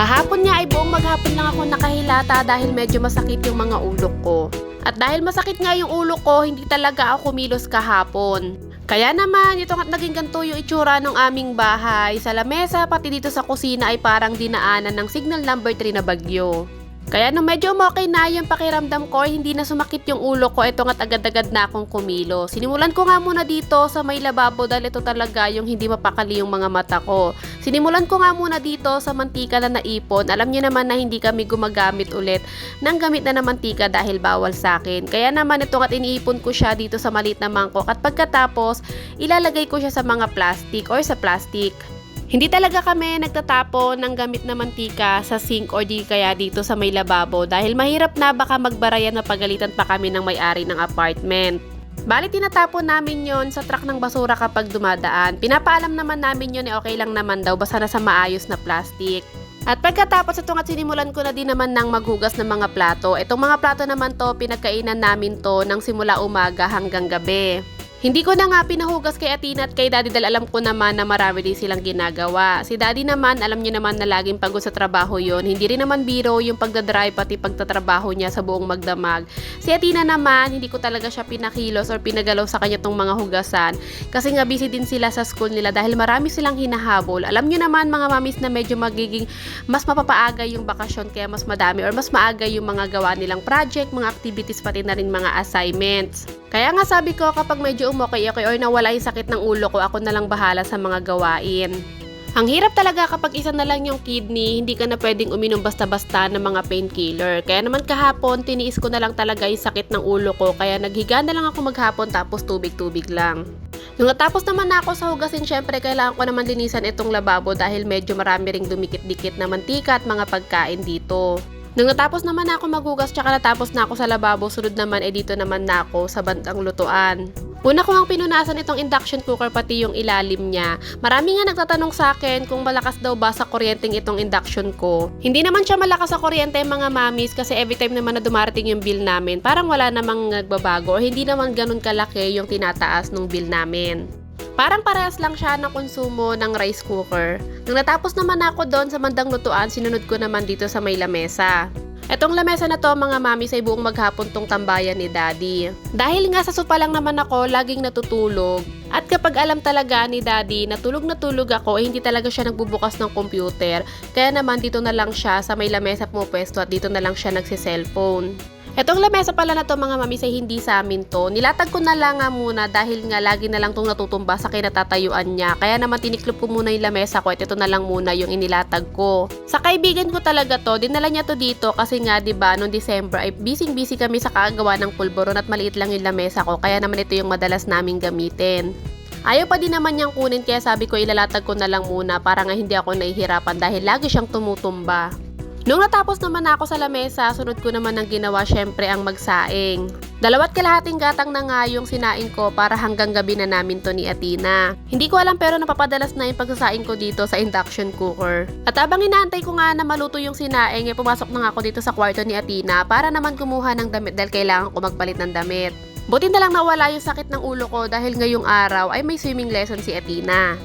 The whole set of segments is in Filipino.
Kahapon nga ay buong maghapon lang ako nakahilata dahil medyo masakit yung mga ulok ko. At dahil masakit nga yung ulo ko, hindi talaga ako kumilos kahapon. Kaya naman, ito nga't naging ganito yung itsura ng aming bahay. Sa lamesa, pati dito sa kusina ay parang dinaanan ng signal number 3 na bagyo. Kaya nung medyo okay na yung pakiramdam ko, hindi na sumakit yung ulo ko, ito nga't agad-agad na akong kumilo. Sinimulan ko nga muna dito sa may lababo dahil ito talaga yung hindi mapakali yung mga mata ko. Sinimulan ko nga muna dito sa mantika na naipon. Alam niyo naman na hindi kami gumagamit ulit ng gamit na na mantika dahil bawal sa akin. Kaya naman ito nga't iniipon ko siya dito sa maliit na mangkok at pagkatapos ilalagay ko siya sa mga plastic or sa plastic. Hindi talaga kami nagtatapon ng gamit na mantika sa sink or di kaya dito sa may lababo dahil mahirap na baka magbarayan na pagalitan pa kami ng may-ari ng apartment. Bali tinatapon namin yon sa truck ng basura kapag dumadaan. Pinapaalam naman namin yon eh okay lang naman daw basta nasa maayos na plastic. At pagkatapos ito nga sinimulan ko na din naman ng maghugas ng mga plato. Itong mga plato naman to, pinagkainan namin to ng simula umaga hanggang gabi. Hindi ko na nga pinahugas kay Atina at kay Daddy dahil alam ko naman na marami din silang ginagawa. Si Daddy naman, alam niyo naman na laging pagod sa trabaho yon. Hindi rin naman biro yung pagdadrive pati pagtatrabaho niya sa buong magdamag. Si Atina naman, hindi ko talaga siya pinakilos or pinagalaw sa kanya tong mga hugasan. Kasi nga busy din sila sa school nila dahil marami silang hinahabol. Alam niyo naman mga mamis na medyo magiging mas mapapaaga yung bakasyon kaya mas madami or mas maaga yung mga gawa nilang project, mga activities pati na rin mga assignments. Kaya nga sabi ko kapag medyo umokay ako or nawala yung sakit ng ulo ko, ako na lang bahala sa mga gawain. Ang hirap talaga kapag isa na lang yung kidney, hindi ka na pwedeng uminom basta-basta ng mga painkiller. Kaya naman kahapon, tiniis ko na lang talaga yung sakit ng ulo ko, kaya naghiga na lang ako maghapon tapos tubig-tubig lang. Nung natapos naman na ako sa hugasin, syempre kailangan ko naman linisan itong lababo dahil medyo marami ring dumikit-dikit na mantika at mga pagkain dito. Nung natapos naman na ako maghugas tsaka natapos na ako sa lababo, sunod naman eh dito naman na ako sa bandang lutuan. Una ko ang pinunasan itong induction cooker pati yung ilalim niya. Marami nga nagtatanong sa akin kung malakas daw ba sa kuryenteng itong induction ko. Hindi naman siya malakas sa kuryente mga mamis kasi every time naman na dumarating yung bill namin, parang wala namang nagbabago o hindi naman ganun kalaki yung tinataas ng bill namin. Parang parehas lang siya ng konsumo ng rice cooker. Nung natapos naman ako doon sa mandang lutuan, sinunod ko naman dito sa may lamesa. Etong lamesa na to mga mami sa buong maghapon tong tambayan ni daddy. Dahil nga sa sopa lang naman ako, laging natutulog. At kapag alam talaga ni daddy na tulog na tulog ako, eh, hindi talaga siya nagbubukas ng computer. Kaya naman dito na lang siya sa may lamesa pumupwesto at dito na lang siya nagsiselfone. Etong lamesa pala na to mga mami ay hindi sa amin to. Nilatag ko na lang nga muna dahil nga lagi na lang tong natutumba sa kinatatayuan niya. Kaya naman tiniklop ko muna yung lamesa ko at ito na lang muna yung inilatag ko. Sa kaibigan ko talaga to, dinala niya to dito kasi nga 'di ba noong December ay busy busy kami sa kagawa ng pulboron at maliit lang yung lamesa ko. Kaya naman ito yung madalas naming gamitin. Ayaw pa din naman niyang kunin kaya sabi ko ilalatag ko na lang muna para nga hindi ako nahihirapan dahil lagi siyang tumutumba. Nung natapos naman ako sa lamesa, sunod ko naman ng ginawa syempre ang magsaing. Dalawat kalahating gatang na nga yung sinaing ko para hanggang gabi na namin to ni Atina. Hindi ko alam pero napapadalas na yung pagsasaing ko dito sa induction cooker. At abang inaantay ko nga na maluto yung sinaing, eh pumasok na nga ako dito sa kwarto ni Atina para naman kumuha ng damit dahil kailangan ko magpalit ng damit. Buti na lang nawala yung sakit ng ulo ko dahil ngayong araw ay may swimming lesson si Atina.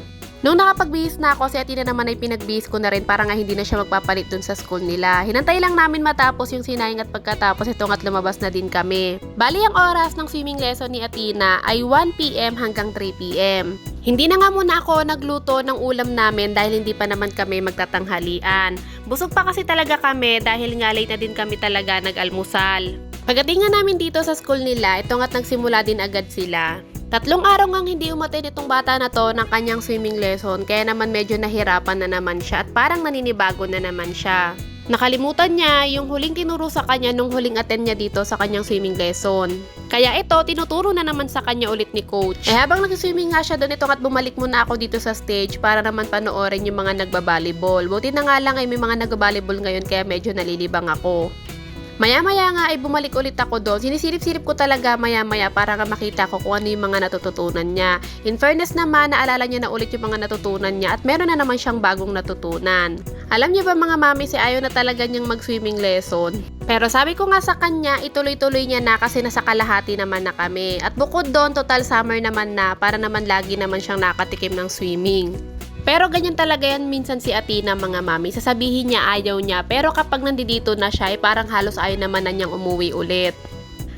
Nung nakapagbihis na ako, si Atina naman ay pinagbihis ko na rin para nga hindi na siya magpapalit dun sa school nila. Hinantay lang namin matapos yung sinayang at pagkatapos ito at lumabas na din kami. Bali ang oras ng swimming lesson ni Atina ay 1pm hanggang 3pm. Hindi na nga muna ako nagluto ng ulam namin dahil hindi pa naman kami magtatanghalian. Busog pa kasi talaga kami dahil nga late na din kami talaga nag-almusal. Pagdating nga namin dito sa school nila, ito nga't nagsimula din agad sila. Tatlong araw ngang hindi umatin itong bata na to ng kanyang swimming lesson kaya naman medyo nahirapan na naman siya at parang naninibago na naman siya. Nakalimutan niya yung huling tinuro sa kanya nung huling attend niya dito sa kanyang swimming lesson. Kaya ito, tinuturo na naman sa kanya ulit ni coach. Eh habang nag-swimming nga siya doon ito at bumalik muna ako dito sa stage para naman panoorin yung mga nagbabalibol. Buti na nga lang ay may mga nagbabalibol ngayon kaya medyo nalilibang ako. Maya-maya nga ay bumalik ulit ako doon. Sinisilip-silip ko talaga maya-maya para nga makita ko kung ano yung mga natututunan niya. In fairness naman, naalala niya na ulit yung mga natutunan niya at meron na naman siyang bagong natutunan. Alam niyo ba mga mami, si ayaw na talaga niyang mag-swimming lesson. Pero sabi ko nga sa kanya, ituloy-tuloy niya na kasi nasa kalahati naman na kami. At bukod doon, total summer naman na para naman lagi naman siyang nakatikim ng swimming. Pero ganyan talaga yan minsan si Atina mga mami. Sasabihin niya ayaw niya. Pero kapag nandito na siya, ay parang halos ayaw naman na niyang umuwi ulit.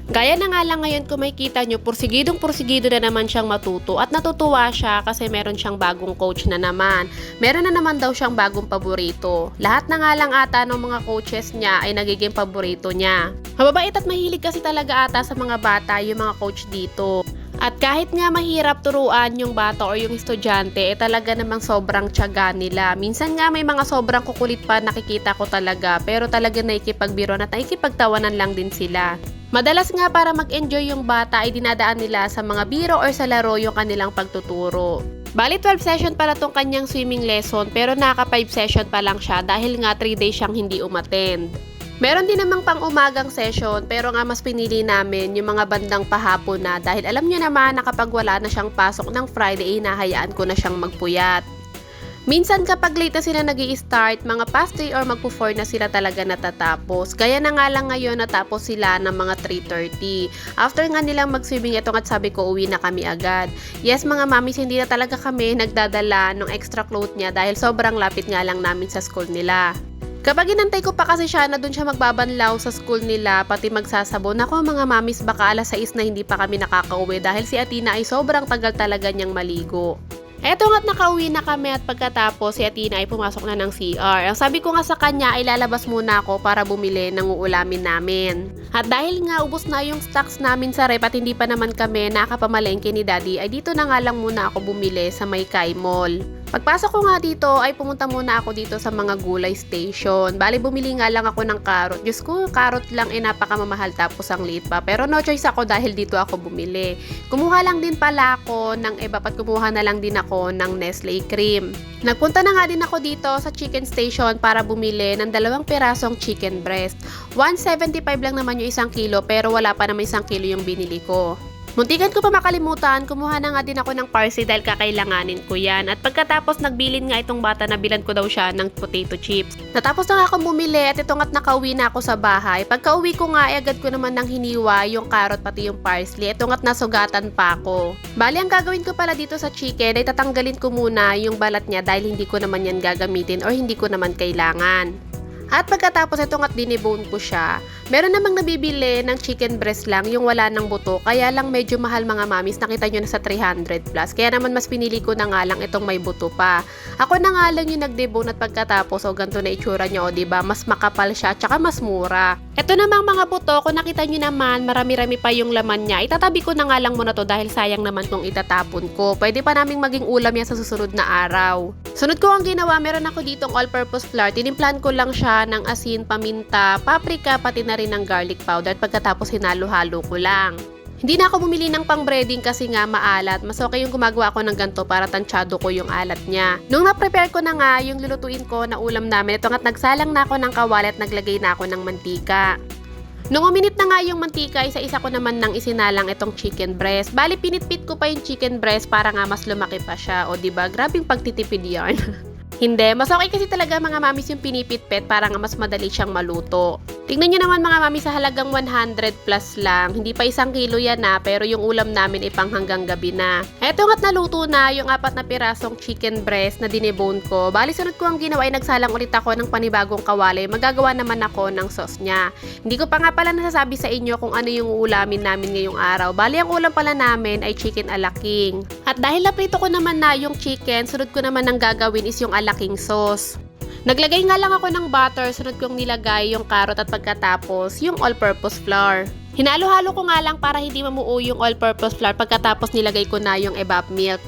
Gaya na nga lang ngayon kung makikita nyo, pursigidong pursigido na naman siyang matuto at natutuwa siya kasi meron siyang bagong coach na naman. Meron na naman daw siyang bagong paborito. Lahat na nga lang ata ng mga coaches niya ay nagiging paborito niya. Mababait at mahilig kasi talaga ata sa mga bata yung mga coach dito. At kahit nga mahirap turuan yung bata o yung estudyante, eh talaga namang sobrang tiyaga nila. Minsan nga may mga sobrang kukulit pa nakikita ko talaga, pero talaga naikipagbiruan at naikipagtawanan lang din sila. Madalas nga para mag-enjoy yung bata ay dinadaan nila sa mga biro or sa laro yung kanilang pagtuturo. Bali 12 session pala tong kanyang swimming lesson pero naka 5 session pa lang siya dahil nga 3 days siyang hindi umattend. Meron din namang pang umagang session pero nga mas pinili namin yung mga bandang pahapon na dahil alam nyo naman na kapag wala na siyang pasok ng Friday, inahayaan ko na siyang magpuyat. Minsan kapag late na sila nag start mga past 3 or magpo 4 na sila talaga natatapos. Gaya na nga lang ngayon natapos sila ng mga 3.30. After nga nilang mag-swimming, ito nga sabi ko uwi na kami agad. Yes mga mamis, hindi na talaga kami nagdadala ng extra cloth niya dahil sobrang lapit nga lang namin sa school nila. Kapag inantay ko pa kasi siya na doon siya magbabanlaw sa school nila, pati magsasabon, ako mga mamis baka alas 6 na hindi pa kami nakakauwi dahil si Atina ay sobrang tagal talaga niyang maligo. Eto nga't nakauwi na kami at pagkatapos si Atina ay pumasok na ng CR. Ang sabi ko nga sa kanya ay lalabas muna ako para bumili ng uulamin namin. At dahil nga ubos na yung stocks namin sa rep at hindi pa naman kami nakapamalengke ni Daddy ay dito na nga lang muna ako bumili sa May Kai Mall. Pagpasok ko nga dito ay pumunta muna ako dito sa mga gulay station. Bali bumili nga lang ako ng carrot. Diyos ko, carrot lang eh napakamamahal tapos ang liit pa. Pero no choice ako dahil dito ako bumili. Kumuha lang din pala ako ng iba pat kumuha na lang din ako ng Nestle cream. Nagpunta na nga din ako dito sa chicken station para bumili ng dalawang pirasong chicken breast. 175 lang naman yung isang kilo pero wala pa naman isang kilo yung binili ko. Muntikan ko pa makalimutan, kumuha na nga din ako ng parsley dahil kakailanganin ko yan. At pagkatapos nagbilin nga itong bata na bilan ko daw siya ng potato chips. Natapos na nga akong bumili at ito nga't nakauwi na ako sa bahay. Pagka uwi ko nga, ay agad ko naman ng hiniwa yung carrot pati yung parsley. Ito nga't nasugatan pa ako. Bali, ang gagawin ko pala dito sa chicken ay tatanggalin ko muna yung balat niya dahil hindi ko naman yan gagamitin or hindi ko naman kailangan. At pagkatapos ito nga't dinibone ko siya, meron namang nabibili ng chicken breast lang yung wala ng buto. Kaya lang medyo mahal mga mamis, nakita nyo na sa 300 plus. Kaya naman mas pinili ko na nga lang itong may buto pa. Ako na nga lang yung nagdebone at pagkatapos o ganito na itsura niya o ba diba? mas makapal siya at saka mas mura. Ito namang mga buto, kung nakita nyo naman marami-rami pa yung laman niya, itatabi ko na nga lang muna to dahil sayang naman kung itatapon ko. Pwede pa naming maging ulam yan sa susunod na araw. Sunod ko ang ginawa, meron ako ditong all-purpose flour. Tinimplan ko lang siya ng asin, paminta, paprika, pati na rin ng garlic powder. At pagkatapos hinalo-halo ko lang. Hindi na ako bumili ng pang breading kasi nga maalat. Mas okay yung gumagawa ko ng ganito para tansyado ko yung alat niya. Nung na-prepare ko na nga yung lulutuin ko na ulam namin, ito nga't nagsalang na ako ng kawali at naglagay na ako ng mantika. Nung uminit na nga yung mantika, isa-isa ko naman nang isinalang itong chicken breast. Bali, pinitpit ko pa yung chicken breast para nga mas lumaki pa siya. O, ba Grabing pagtitipid yarn. Hindi, mas okay kasi talaga mga mamis yung pinipitpit para nga mas madali siyang maluto. Tingnan nyo naman mga mami sa halagang 100 plus lang. Hindi pa isang kilo yan na, pero yung ulam namin ay pang hanggang gabi na. Eto nga't naluto na yung apat na pirasong chicken breast na dinebone ko. Bali sunod ko ang ginawa ay nagsalang ulit ako ng panibagong kawali. Magagawa naman ako ng sauce niya. Hindi ko pa nga pala nasasabi sa inyo kung ano yung ulamin namin ngayong araw. Bali ang ulam pala namin ay chicken alaking. At dahil naprito ko naman na yung chicken, sunod ko naman ang gagawin is yung alaking sauce. Naglagay nga lang ako ng butter, sunod kong nilagay yung carrot at pagkatapos yung all-purpose flour. Hinalo-halo ko nga lang para hindi mamuo yung all-purpose flour pagkatapos nilagay ko na yung evap milk.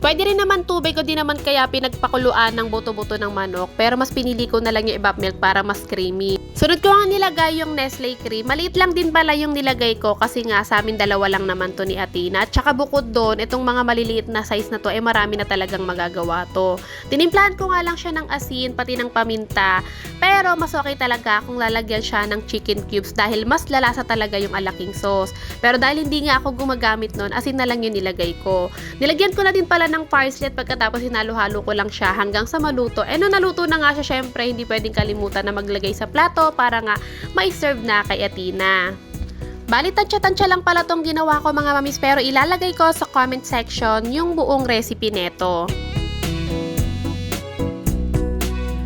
Pwede rin naman tubig o di naman kaya pinagpakuluan ng buto-buto ng manok pero mas pinili ko na lang yung evap milk para mas creamy. Sunod ko nga nilagay yung Nestle cream. Maliit lang din pala yung nilagay ko kasi nga sa amin dalawa lang naman to ni Atina. At saka bukod doon, itong mga maliliit na size na to ay eh, marami na talagang magagawa to. Tinimplahan ko nga lang siya ng asin pati ng paminta. Pero mas okay talaga kung lalagyan siya ng chicken cubes dahil mas lalasa talaga yung alaking sauce. Pero dahil hindi nga ako gumagamit nun, asin na lang yung nilagay ko. Nilagyan ko na din pala ng parsley at pagkatapos hinalo-halo ko lang siya hanggang sa maluto. Eh, no naluto na nga siya, syempre, hindi pwedeng kalimutan na maglagay sa plato para nga ma-serve na kay Atina. Bali, tansya-tansya lang pala tong ginawa ko mga mamis pero ilalagay ko sa comment section yung buong recipe neto.